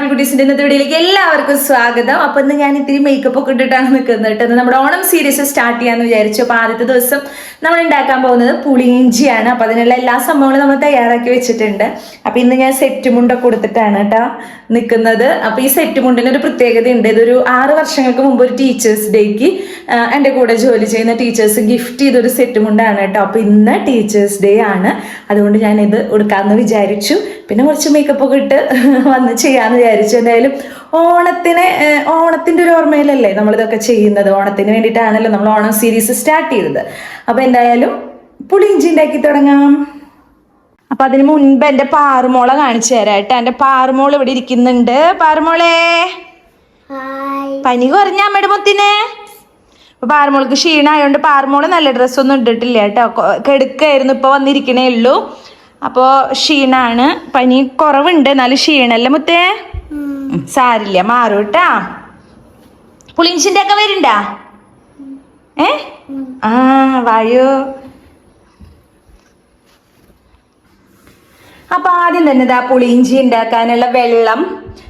Apple കുട്ടീസിന്റെ ഇന്നത്തെ വീഡിയോയിലേക്ക് എല്ലാവർക്കും സ്വാഗതം. അപ്പൊ ഇന്ന് ഞാൻ ഇത്തിരി മേക്കപ്പ് ഒക്കെ ഇട്ടിട്ടാണ് നിൽക്കുന്നത് കേട്ടോ. നമ്മുടെ ഓണം സീരീസ് സ്റ്റാർട്ട് ചെയ്യാന്ന് വിചാരിച്ചു. അപ്പൊ ആദ്യത്തെ ദിവസം നമ്മൾ ഉണ്ടാക്കാൻ പോകുന്നത് പുളിയിഞ്ചിയാണ് അപ്പൊ അതിനുള്ള എല്ലാ സംഭവങ്ങളും നമ്മൾ തയ്യാറാക്കി വെച്ചിട്ടുണ്ട്. അപ്പൊ ഇന്ന് ഞാൻ സെറ്റ് മുണ്ടൊക്കെ കൊടുത്തിട്ടാണ് കേട്ടോ നിൽക്കുന്നത് അപ്പൊ ഈ സെറ്റ് മുണ്ടിന് ഒരു പ്രത്യേകത ഉണ്ട് ഇതൊരു ആറ് വർഷങ്ങൾക്ക് മുമ്പ് ഒരു ടീച്ചേഴ്സ് ഡേക്ക് എന്റെ കൂടെ ജോലി ചെയ്യുന്ന ടീച്ചേഴ്സ് ഗിഫ്റ്റ് ചെയ്തൊരു സെറ്റ് മുണ്ടാണ് കേട്ടോ അപ്പോൾ ഇന്ന് ടീച്ചേഴ്സ് ഡേ ആണ്. അതുകൊണ്ട് ഞാൻ ഇത് കൊടുക്കാമെന്ന് വിചാരിച്ചു. പിന്നെ കുറച്ച് മേക്കപ്പ് ഒക്കെ ഇട്ട് വന്ന് ചെയ്യാമെന്ന് വിചാരിച്ചു. എന്തായാലും ഓണത്തിന് ഓണത്തിന്റെ ഓണത്തിന്റെ ഒരു ഓർമ്മയിലല്ലേ നമ്മളിതൊക്കെ ചെയ്യുന്നത്? ഓണത്തിന് വേണ്ടിയിട്ടാണല്ലോ നമ്മൾ ഓണം സീരീസ് സ്റ്റാർട്ട് ചെയ്തത്. അപ്പോൾ എന്തായാലും പുളിയിഞ്ചി ഉണ്ടാക്കി തുടങ്ങാം. അപ്പൊ അതിന് മുൻപ് എന്റെ പാറുമോളെ കാണിച്ചു തരാം കേട്ടോ. എന്റെ പാറുമോൾ ഇവിടെ ഇരിക്കുന്നുണ്ട്. പാറുമോളെ. പനി കുറഞ്ഞ അമ്മയുടെ മുത്തിന്. അപ്പൊ പാറമോൾക്ക് ക്ഷീണമായതുകൊണ്ട് പാറമോൾ നല്ല ഡ്രസ്സൊന്നും ഇട്ടിട്ടില്ല കേട്ടോ. കെടുക്കായിരുന്നു ഇപ്പൊ വന്നിരിക്കണേ ഉള്ളൂ. അപ്പോ ക്ഷീണാണ്. പനി കുറവുണ്ട് എന്നാലും ക്ഷീണല്ലേ മുത്തേ? സാരില്ല മാറും കേട്ടാ പുളിഞ്ചിന്റെ ഒക്കെ വരുണ്ടാ? ഏ? ആ വായോ. അപ്പൊ ആദ്യം തന്നെ ഇതാ പുളിയിഞ്ചി ഉണ്ടാക്കാനുള്ള വെള്ളം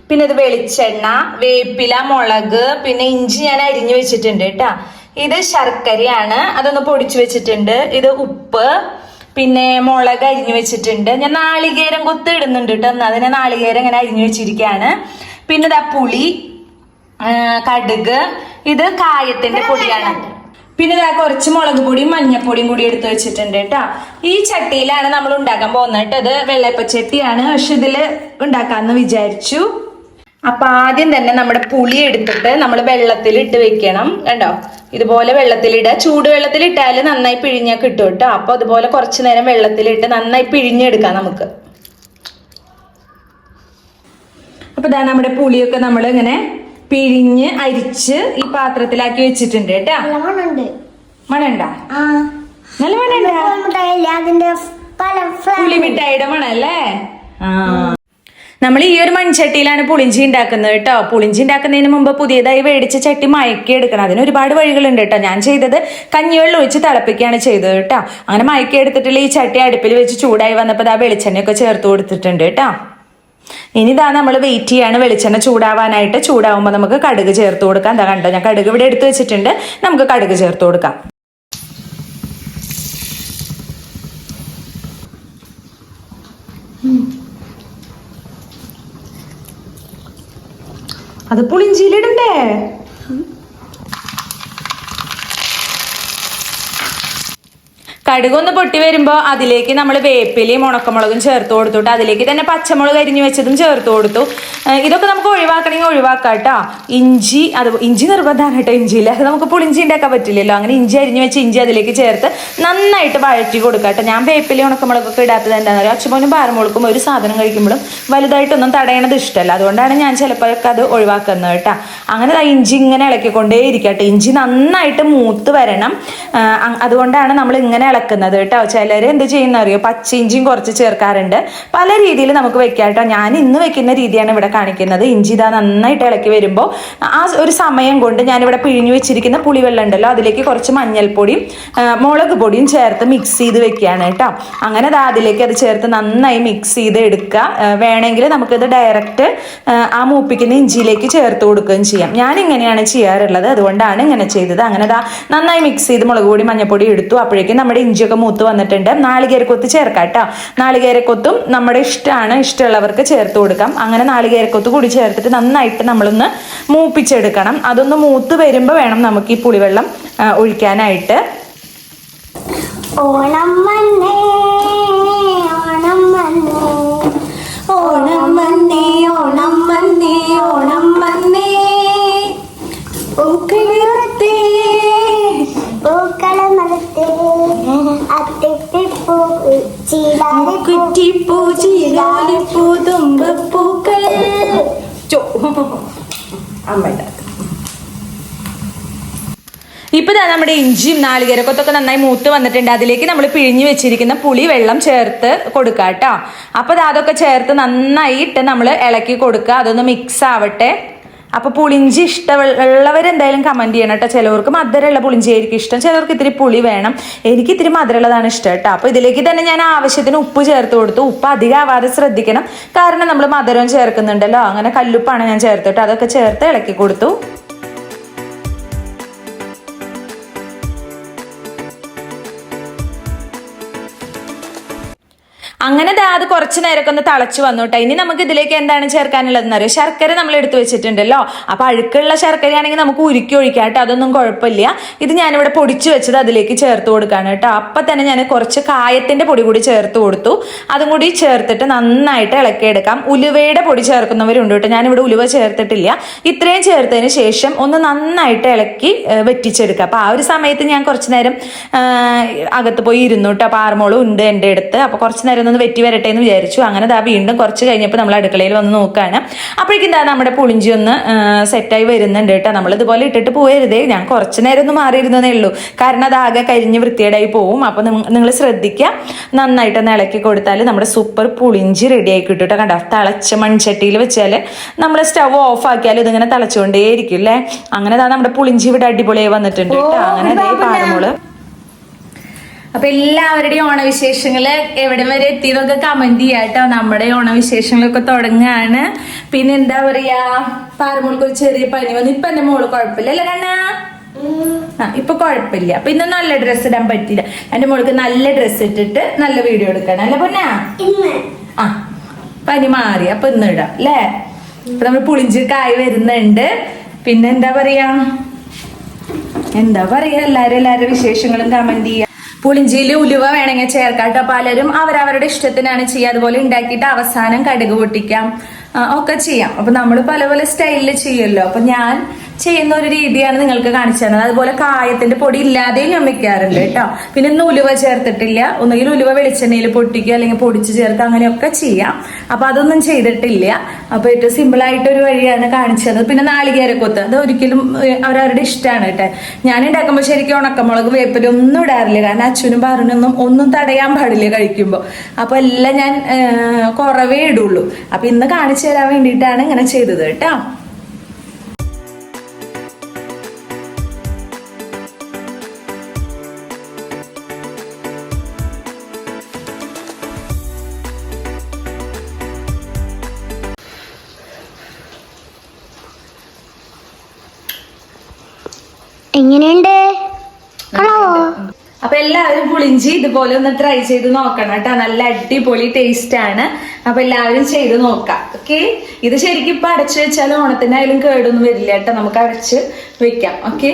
പിന്നെ ഇത് വെളിച്ചെണ്ണ വേപ്പില മുളക് പിന്നെ ഇഞ്ചി ഞാൻ അരിഞ്ഞു വെച്ചിട്ടുണ്ട് കേട്ടാ ഇത് ശർക്കരയാണ്. അതൊന്ന് പൊടിച്ചു വെച്ചിട്ടുണ്ട്. ഇത് ഉപ്പ് പിന്നെ മുളക് അരിഞ്ഞു വെച്ചിട്ടുണ്ട്. ഞാൻ നാളികേരം കൊത്ത് ഇടുന്നുണ്ട് കേട്ടോ എന്നാൽ അതിനെ നാളികേരം ഇങ്ങനെ അരിഞ്ഞു വെച്ചിരിക്കുകയാണ് പിന്നെ ഇതാ പുളി കടുക്. ഇത് കായത്തിന്റെ പൊടിയാണ്. പിന്നെ ഇതാ കുറച്ച് മുളക് പൊടിയും മഞ്ഞപ്പൊടിയും കൂടി എടുത്ത് വെച്ചിട്ടുണ്ട് കേട്ടോ ഈ ചട്ടിയിലാണ് നമ്മൾ ഉണ്ടാക്കാൻ പോകുന്നത് കേട്ടോ ഇത് വെള്ളപ്പച്ചട്ടിയാണ് പക്ഷെ ഇതിൽ ഉണ്ടാക്കാന്ന് വിചാരിച്ചു. അപ്പൊ ആദ്യം തന്നെ നമ്മുടെ പുളി എടുത്തിട്ട് നമ്മൾ വെള്ളത്തിൽ ഇട്ട് വെക്കണം. കണ്ടോ? ഇതുപോലെ വെള്ളത്തിലിടുക. ചൂടുവെള്ളത്തിലിട്ടാൽ നന്നായി പിഴിഞ്ഞാൽ കിട്ടും കേട്ടോ. അപ്പൊ അതുപോലെ കുറച്ചു നേരം വെള്ളത്തിലിട്ട് നന്നായി പിഴിഞ്ഞെടുക്കാം നമുക്ക്. അപ്പൊ ഇതാ നമ്മുടെ പുളിയൊക്കെ നമ്മൾ ഇങ്ങനെ പിഴിഞ്ഞ് അരിച്ച് ഈ പാത്രത്തിലാക്കി വെച്ചിട്ടുണ്ട് കേട്ടാ. മണണ്ട നല്ല മണണ്ട മുട്ടായില്ലേ പുളി മിഠായിയുടെ മണല്ലേ ആ. നമ്മൾ ഈ ഒരു മൺചട്ടിയിലാണ് പുളിഞ്ചി ഉണ്ടാക്കുന്നത് കേട്ടോ. പുളിഞ്ചി ഉണ്ടാക്കുന്നതിന് മുമ്പ് പുതിയതായി മേടിച്ച ചട്ടി മയക്കി എടുക്കണം. അതിന് ഒരുപാട് വഴികളുണ്ട് കേട്ടോ. ഞാൻ ചെയ്തത് കഞ്ഞിവെള്ളം ഒഴിച്ച് തിളപ്പിക്കുകയാണ് ചെയ്തത് കേട്ടോ. അങ്ങനെ മയക്കി എടുത്തിട്ടുള്ള ഈ ചട്ടി അടുപ്പിൽ വെച്ച് ചൂടായി വന്നപ്പോൾ ആ വെളിച്ചെണ്ണയൊക്കെ ചേർത്ത് കൊടുത്തിട്ടുണ്ട് കേട്ടോ. ഇനി ഇതാ നമ്മൾ വെയിറ്റ് ചെയ്യാണ് വെളിച്ചെണ്ണ ചൂടാവാനായിട്ട്. ചൂടാവുമ്പോൾ നമുക്ക് കടുക് ചേർത്ത് കൊടുക്കാം. എന്താ കണ്ടോ ഞാൻ കടുക് ഇവിടെ എടുത്തു വെച്ചിട്ടുണ്ട്. നമുക്ക് കടുക് ചേർത്ത് കൊടുക്കാം. അത് പുളിഞ്ചിയിലിടണ്ടേ കടുകൊന്ന് പൊട്ടി വരുമ്പോൾ അതിലേക്ക് നമ്മൾ വേപ്പിലയും ഉണക്കമുളകും ചേർത്ത് കൊടുത്തിട്ട് അതിലേക്ക് തന്നെ പച്ചമുളക് അരിഞ്ഞു വെച്ചതും ചേർത്ത് കൊടുത്തു. ഇതൊക്കെ നമുക്ക് ഒഴിവാക്കണമെങ്കിൽ ഒഴിവാക്കാം കേട്ടോ ഇഞ്ചി അത് ഇഞ്ചി നിർബന്ധമാണ് കേട്ടോ ഇഞ്ചിയില്ല. അത് നമുക്ക് പുളിഞ്ചി ഉണ്ടാക്കാൻ പറ്റില്ലല്ലോ. അങ്ങനെ ഇഞ്ചി അരിഞ്ഞു വെച്ച് ഇഞ്ചി അതിലേക്ക് ചേർത്ത് നന്നായിട്ട് വഴറ്റി കൊടുക്കുക കേട്ടോ ഞാൻ വേപ്പിലയും ഉണക്കമുളകൊക്കെ ഇടാത്തത് എന്താണെന്ന് പറയുക അച്ഛനും പാരമുളക്കും ഒരു സാധനം കഴിക്കുമ്പോഴും വലുതായിട്ടൊന്നും തടയണത് ഇഷ്ടമല്ല. അതുകൊണ്ടാണ് ഞാൻ ചിലപ്പോഴൊക്കെ അത് ഒഴിവാക്കുന്നത് കേട്ടോ അങ്ങനെ ഇഞ്ചി ഇങ്ങനെ ഇളക്കിക്കൊണ്ടേ ഇരിക്കട്ടെ ഇഞ്ചി നന്നായിട്ട് മൂത്ത് വരണം. അതുകൊണ്ടാണ് നമ്മൾ ഇങ്ങനെ ഇളക്കുന്നത് കേട്ടോ. ചിലർ എന്ത് ചെയ്യുന്ന അറിയോ? പച്ച ഇഞ്ചിയും കുറച്ച് ചേർക്കാറുണ്ട്. പല രീതിയിൽ നമുക്ക് വെക്കാം കേട്ടോ. ഞാൻ ഇന്ന് വെക്കുന്ന രീതിയാണ് ഇവിടെ കാണിക്കുന്നത്. ഇഞ്ചി ഇതാ നന്നായിട്ട് ഇളക്കി വരുമ്പോൾ ആ ഒരു സമയം കൊണ്ട് ഞാനിവിടെ പിഴിഞ്ഞു വെച്ചിരിക്കുന്ന പുളിവെള്ളം ഉണ്ടല്ലോ അതിലേക്ക് കുറച്ച് മഞ്ഞൾപ്പൊടിയും മുളക് പൊടിയും ചേർത്ത് മിക്സ് ചെയ്ത് വെക്കുകയാണ് കേട്ടോ. അങ്ങനെ അത് അതിലേക്ക് അത് ചേർത്ത് നന്നായി മിക്സ് ചെയ്ത് എടുക്കുക. വേണമെങ്കിൽ നമുക്കിത് ഡയറക്റ്റ് ആ മൂപ്പിക്കുന്ന ഇഞ്ചിയിലേക്ക് ചേർത്ത് കൊടുക്കുകയും ചെയ്യാം. ഞാൻ ഇങ്ങനെയാണ് ചെയ്യാറുള്ളത്. അതുകൊണ്ടാണ് ഇങ്ങനെ ചെയ്തത്. അങ്ങനെ ദാ നന്നായി മിക്സ് ചെയ്ത് മുളക് പൊടി മഞ്ഞൾപ്പൊടി എടുത്തു. അപ്പോഴേക്കും നമ്മുടെ ഇഞ്ചിയൊക്കെ മൂത്ത് വന്നിട്ടുണ്ട്. നാളികേരക്കൊത്ത് ചേർക്കാം കേട്ടോ. നാളികേരക്കൊത്തും നമ്മുടെ ഇഷ്ടമാണ്. ഇഷ്ടമുള്ളവർക്ക് ചേർത്ത് കൊടുക്കാം. അങ്ങനെ നാളികേരക്കൊത്ത് കൂടി ചേർത്തിട്ട് നന്നായിട്ട് നമ്മളൊന്ന് മൂപ്പിച്ചെടുക്കണം. അതൊന്ന് മൂത്ത് വരുമ്പോൾ വേണം നമുക്ക് ഈ പുളിവെള്ളം ഒഴിക്കാനായിട്ട്. ഓണം ചീരാലിപ്പൂ ഇപ്പൊ ദാ നമ്മുടെ ഇഞ്ചിയും നാളികേരക്കൊത്തൊക്കെ നന്നായി മൂത്ത് വന്നിട്ടുണ്ട്. അതിലേക്ക് നമ്മൾ പിഴിഞ്ഞു വെച്ചിരിക്കുന്ന പുളി വെള്ളം ചേർത്ത് കൊടുക്കുക കേട്ടോ അപ്പൊ അതൊക്കെ ചേർത്ത് നന്നായിട്ട് നമ്മൾ ഇളക്കി കൊടുക്കുക. അതൊന്ന് മിക്സ് ആവട്ടെ. അപ്പൊ പുളിഞ്ചി ഇഷ്ടമുള്ളവർ എന്തായാലും ചെയ്യണം കേട്ടോ. ചിലവർക്ക് മധുരമുള്ള പുളിഞ്ചി ആയിരിക്കും ഇഷ്ടം. ചിലവർക്ക് ഇത്തിരി പുളി വേണം. എനിക്ക് ഇത്തിരി മധുരമുള്ളതാണ് ഇഷ്ടം കേട്ടോ. അപ്പൊ ഇതിലേക്ക് തന്നെ ഞാൻ ആവശ്യത്തിന് ഉപ്പ് ചേർത്ത് കൊടുത്തു. ഉപ്പ് അധികം ആവാതെ ശ്രദ്ധിക്കണം. കാരണം നമ്മൾ മധുരം ചേർക്കുന്നുണ്ടല്ലോ. അങ്ങനെ കല്ലുപ്പാണ് ഞാൻ ചേർത്തിട്ട് അതൊക്കെ ചേർത്ത് ഇളക്കി കൊടുത്തു. അത് കുറച്ച് നേരമൊക്കെ ഒന്ന് തിളച്ച് വന്നു കേട്ടോ ഇനി നമുക്ക് ഇതിലേക്ക് എന്താണ് ചേർക്കാനുള്ളതെന്ന് അറിയോ? ശർക്കര നമ്മൾ എടുത്തു വെച്ചിട്ടുണ്ടല്ലോ. അപ്പൊ അഴുക്കുള്ള ശർക്കരയാണെങ്കിൽ നമുക്ക് ഉരുക്കി ഒഴിക്കാം കേട്ടോ. അതൊന്നും കുഴപ്പമില്ല. ഇത് ഞാനിവിടെ പൊടിച്ചു വെച്ചത് അതിലേക്ക് ചേർത്ത് കൊടുക്കാണ് കേട്ടോ. അപ്പൊ തന്നെ ഞാൻ കുറച്ച് കായത്തിന്റെ പൊടി കൂടി ചേർത്ത് കൊടുത്തു. അതും കൂടി ചേർത്തിട്ട് നന്നായിട്ട് ഇളക്കിയെടുക്കാം. ഉലുവയുടെ പൊടി ചേർക്കുന്നവരുണ്ട് കേട്ടോ. ഞാനിവിടെ ഉലുവ ചേർത്തിട്ടില്ല. ഇത്രയും ചേർത്തതിന് ശേഷം ഒന്ന് നന്നായിട്ട് ഇളക്കി വെറ്റിച്ചെടുക്കുക. അപ്പൊ ആ ഒരു സമയത്ത് ഞാൻ കുറച്ച് നേരം അകത്ത് പോയി ഇരുന്നു കേട്ടോ. അപ്പൊ ആറുമോളും ഉണ്ട് എന്റെ അടുത്ത്. അപ്പൊ കുറച്ച് നേരം ഒന്ന് വെറ്റി വരട്ടെ എന്ന് വിചാരിച്ചു. അങ്ങനെ ദാ വീണ്ടും കുറച്ച് കഴിഞ്ഞപ്പോൾ നമ്മൾ അടുക്കളയിൽ വന്ന് നോക്കുകയാണ് അപ്പോഴേക്കും ദാ നമ്മുടെ പുളിഞ്ചി ഒന്ന് സെറ്റായി വരുന്നുണ്ട് കേട്ടോ. നമ്മൾ ഇതുപോലെ ഇട്ടിട്ട് പോയരുതേ. ഞാൻ കുറച്ച് നേരം ഒന്ന് മാറിയിരുന്നതേ ഉള്ളൂ. കാരണം അത് ആകെ കരിഞ്ഞ് വൃത്തിയേടായി പോവും. അപ്പോൾ നിങ്ങൾ ശ്രദ്ധിക്കുക നന്നായിട്ട് ഒന്ന് ഇളക്കി കൊടുത്താൽ നമ്മുടെ സൂപ്പർ പുളിഞ്ചി റെഡി ആയി കിട്ടും കേട്ടോ. കണ്ടോ? തിളച്ച മൺചട്ടിയിൽ വെച്ചാൽ നമ്മൾ സ്റ്റവ് ഓഫ് ആക്കിയാൽ ഇതിങ്ങനെ തിളച്ചുകൊണ്ടേയിരിക്കും അല്ലേ? അങ്ങനെ ദാ നമ്മുടെ പുളിഞ്ചി ഇവിടെ അടിപൊളിയായി വന്നിട്ടുണ്ട് കേട്ടോ. അങ്ങനെ ദേ പാറമോൾ അപ്പൊ എല്ലാവരുടെയും ഓണവിശേഷങ്ങൾ എവിടെ വരെ എത്തിയതൊക്കെ കമന്റ് ചെയ്യാട്ടോ നമ്മുടെ ഓണവിശേഷങ്ങളൊക്കെ തുടങ്ങാണ്. പിന്നെ എന്താ പറയാ? പാറമോൾക്ക് ഒരു ചെറിയ പനി വന്നു. ഇപ്പൊ എന്റെ മോൾ കുഴപ്പമില്ല അല്ലേ കണ്ണാ? ആ ഇപ്പൊ കുഴപ്പമില്ല. അപ്പൊ ഇന്ന് നല്ല ഡ്രസ്സ് ഇടാൻ പറ്റില്ല എന്റെ മോൾക്ക് നല്ല ഡ്രസ്സ് ഇട്ടിട്ട് നല്ല വീഡിയോ എടുക്കണം. അല്ലെ പൊന്നാ? ആ പനി മാറി. അപ്പൊ ഇന്ന് ഇടാം അല്ലേ? ഇപ്പൊ നമ്മൾ പുളിഞ്ചി കായ് വരുന്നുണ്ട്. പിന്നെ എന്താ പറയാ? എന്താ പറയാ? എല്ലാരും എല്ലാരും വിശേഷങ്ങളും കമന്റ് ചെയ്യാം. പുളിഞ്ചിയിൽ ഉലുവ വേണമെങ്കിൽ ചേർക്കാം കേട്ടോ. പലരും അവരവരുടെ ഇഷ്ടത്തിനാണ് ചെയ്യുക. അതുപോലെ ഉണ്ടാക്കിയിട്ട് അവസാനം കടുക് പൊട്ടിക്കാം. ഒക്കെ ചെയ്യാം. അപ്പൊ നമ്മൾ പല പല സ്റ്റൈലിൽ ചെയ്യുമല്ലോ. അപ്പൊ ഞാൻ ചെയ്യുന്ന ഒരു രീതിയാണ് നിങ്ങൾക്ക് കാണിച്ചു തന്നത്. അതുപോലെ കായത്തിന്റെ പൊടി ഇല്ലാതെയും ഞാൻ വെക്കാറുണ്ട് കേട്ടോ. പിന്നെ ഇന്ന് ഉലുവ ചേർത്തിട്ടില്ല. ഒന്നുകിൽ ഉലുവ വെളിച്ചെണ്ണയിൽ പൊട്ടിക്കുക അല്ലെങ്കിൽ പൊടിച്ച് ചേർക്കുക അങ്ങനെയൊക്കെ ചെയ്യാം. അപ്പൊ അതൊന്നും ചെയ്തിട്ടില്ല. അപ്പൊ ഏറ്റവും സിമ്പിൾ ആയിട്ട് ഒരു വഴിയാണ് കാണിച്ചത് പിന്നെ നാളികേരക്കൊത്ത്. അത് ഒരിക്കലും അവരവരുടെ ഇഷ്ടമാണ് കേട്ടോ. ഞാൻ ഉണ്ടാക്കുമ്പോൾ ശരിക്കും ഉണക്കമുളക് വേപ്പിലും ഒന്നും ഇടാറില്ല. കാരണം അച്ഛനും പറഞ്ഞൊന്നും ഒന്നും തടയാൻ പാടില്ല കഴിക്കുമ്പോൾ അപ്പൊ എല്ലാം ഞാൻ കുറവേ ഇടുള്ളൂ. അപ്പൊ ഇന്ന് കാണിച്ചു തരാൻ വേണ്ടിയിട്ടാണ് ഇങ്ങനെ ചെയ്തത് കേട്ടോ. എങ്ങനെയുണ്ട്? അപ്പൊ എല്ലാവരും പുളിഞ്ചി ഇതുപോലെ ഒന്ന് ട്രൈ ചെയ്ത് നോക്കണം കേട്ടോ. നല്ല അടിപൊളി ടേസ്റ്റ് ആണ്. അപ്പൊ എല്ലാവരും ചെയ്ത് നോക്കാം. ഓക്കെ ഇത് ശരിക്കും ഇപ്പൊ അടച്ചു വെച്ചാൽ ഓണത്തിനായാലും കേടൊന്നും വരില്ല കേട്ടോ. നമുക്ക് അടച്ച് വെക്കാം. ഓക്കെ